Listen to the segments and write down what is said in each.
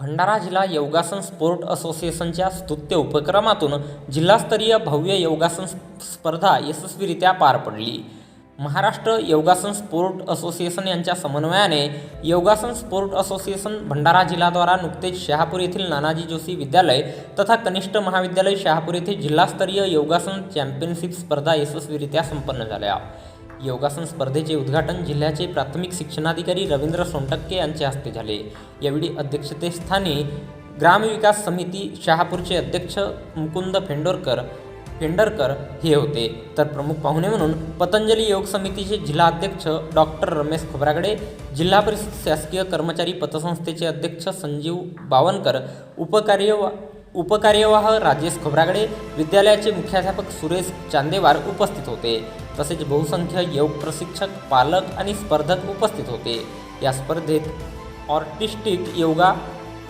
भंडारा जिल्हा योगासन स्पोर्ट असोसिएशनच्या स्तुत्य उपक्रमातून जिल्हास्तरीय भव्य योगासन स्पर्धा यशस्वीरित्या पार पडली. महाराष्ट्र योगासन स्पोर्ट असोसिएशन यांच्या समन्वयाने योगासन स्पोर्ट असोसिएशन भंडारा जिल्हाद्वारा नुकतेच शहापूर येथील नानाजी जोशी विद्यालय तथा कनिष्ठ महाविद्यालय शहापूर येथे जिल्हास्तरीय योगासन चॅम्पियनशिप स्पर्धा यशस्वीरित्या संपन्न झाल्या. योगासन स्पर्धेचे उद्घाटन जिल्ह्याचे प्राथमिक शिक्षणाधिकारी रवींद्र सोनटक्के यांच्या हस्ते झाले. यावेळी अध्यक्षतेस्थानी ग्रामविकास समिती शहापूरचे अध्यक्ष मुकुंद फेंडोरकर फेंडरकर हे होते. तर प्रमुख पाहुणे म्हणून पतंजली योग समितीचे जिल्हाध्यक्ष डॉक्टर रमेश खोब्रागडे जिल्हा परिषद शासकीय कर्मचारी पतसंस्थेचे अध्यक्ष संजीव बावनकर उपकार्य उपकार्यवाह राजेश खोब्रागडे विद्यालयाचे मुख्याध्यापक सुरेश चांदेवार उपस्थित होते. तसेच बहुसंख्य योग प्रशिक्षक पालक आणि स्पर्धक उपस्थित होते. या स्पर्धेत artistic yoga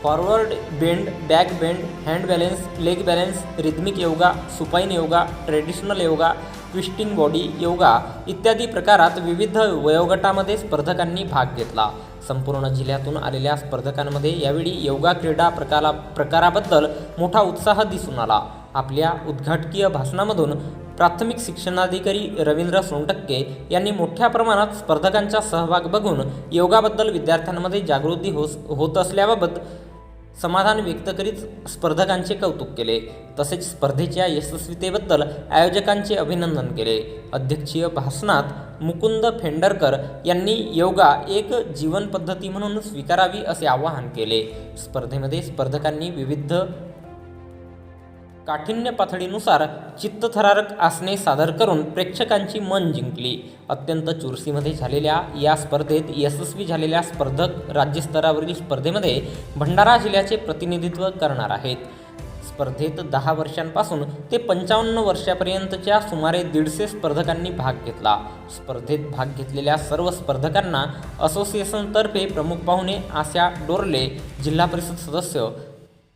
forward bend back bend hand balance leg balance rhythmic yoga supine yoga traditional yoga twisting body yoga इत्यादी प्रकारात विविध वयोगटामध्ये स्पर्धकांनी भाग घेतला. संपूर्ण जिल्ह्यातून आलेल्या स्पर्धकांमध्ये यावेळी योगा क्रीडा प्रकारा प्रकाराबद्दल मोठा उत्साह दिसून आला. आपल्या उद्घाटकीय भाषणामधून प्राथमिक शिक्षणाधिकारी रवींद्र सोनटक्के यांनी मोठ्या प्रमाणात स्पर्धकांचा सहभाग बघून योगाबद्दल विद्यार्थ्यांमध्ये जागृती होस होत असल्याबाबत समाधान व्यक्त करीत स्पर्धकांचे कौतुक केले. तसेच स्पर्धेच्या यशस्वीतेबद्दल आयोजकांचे अभिनंदन केले. अध्यक्षीय भाषणात मुकुंद फेंडरकर यांनी योगा एक जीवन पद्धती म्हणून स्वीकारावी असे आवाहन केले. स्पर्धेमध्ये स्पर्धकांनी विविध काठिण्य पातळीनुसार चित्तथरारक आसने सादर करून प्रेक्षकांची मन जिंकली. अत्यंत चुरशीमध्ये झालेल्या या स्पर्धेत यशस्वी झालेल्या स्पर्धक राज्यस्तरावरील स्पर्धेमध्ये भंडारा जिल्ह्याचे प्रतिनिधित्व करणार आहेत. स्पर्धेत दहा वर्षांपासून ते पंचावन्न वर्षापर्यंतच्या सुमारे दीडशे स्पर्धकांनी भाग घेतला. स्पर्धेत भाग घेतलेल्या सर्व स्पर्धकांना असोसिएशनतर्फे प्रमुख पाहुणे आशा डोरले जिल्हा परिषद सदस्य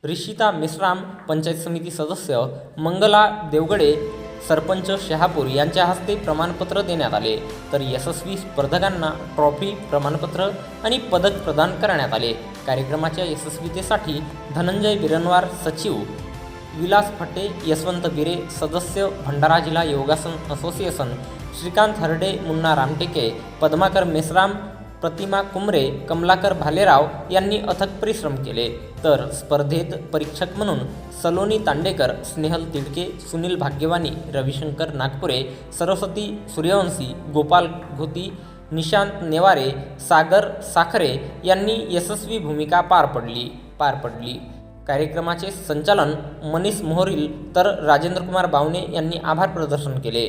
रिशिता मेश्राम पंचायत समिती सदस्य मंगला देवगडे सरपंच शहापूर यांच्या हस्ते प्रमाणपत्र देण्यात आले. तर यशस्वी स्पर्धकांना ट्रॉफी प्रमाणपत्र आणि पदक प्रदान करण्यात आले. कार्यक्रमाच्या यशस्वीतेसाठी धनंजय बिरनवार सचिव विलास फटे यशवंत बिरे सदस्य भंडारा जिल्हा योगासन असोसिएशन श्रीकांत हरडे मुन्ना रामटेके पद्माकर मेश्राम प्रतिमा कुमरे कमलाकर भालेराव यांनी अथक परिश्रम केले. तर स्पर्धेत परीक्षक म्हणून सलोनी तांडेकर स्नेहल तिडके सुनील भाग्यवानी रविशंकर नागपुरे सरस्वती सूर्यवंशी गोपाल घोती निशांत नेवारे सागर साखरे यांनी यशस्वी भूमिका पार पडली पार पडली. कार्यक्रमाचे संचालन मनीष मोहरील तर राजेंद्रकुमार बावणे यांनी आभार प्रदर्शन केले.